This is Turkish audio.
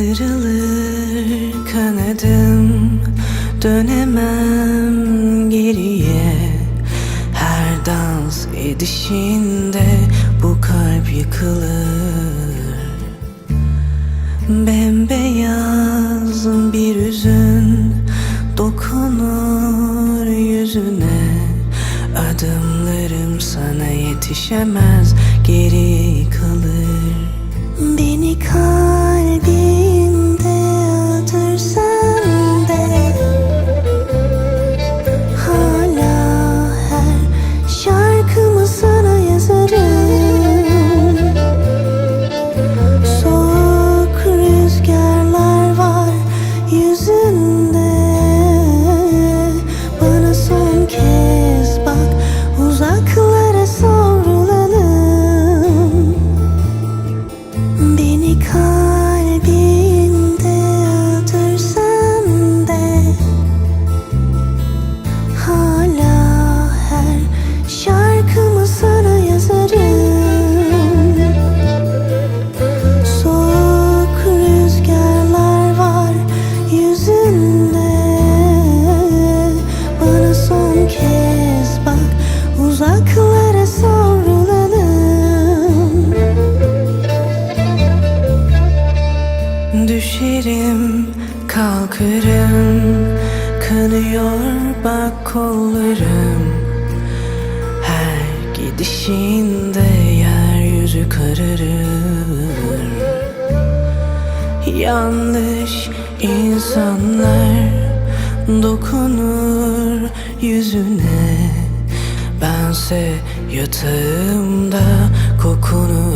Kırılır kanadım. Dönemem geriye. Her dans edişinde Bu kalp yıkılır. Bembeyaz bir üzün Dokunur yüzüne. Adımlarım sana yetişemez Geri kalır Düşerim kalkarım Kanıyor bak kollarım. Her gidişinde yeryüzü kararır. Yanlış insanlar dokunur yüzüne. Bense yatağımda kokunu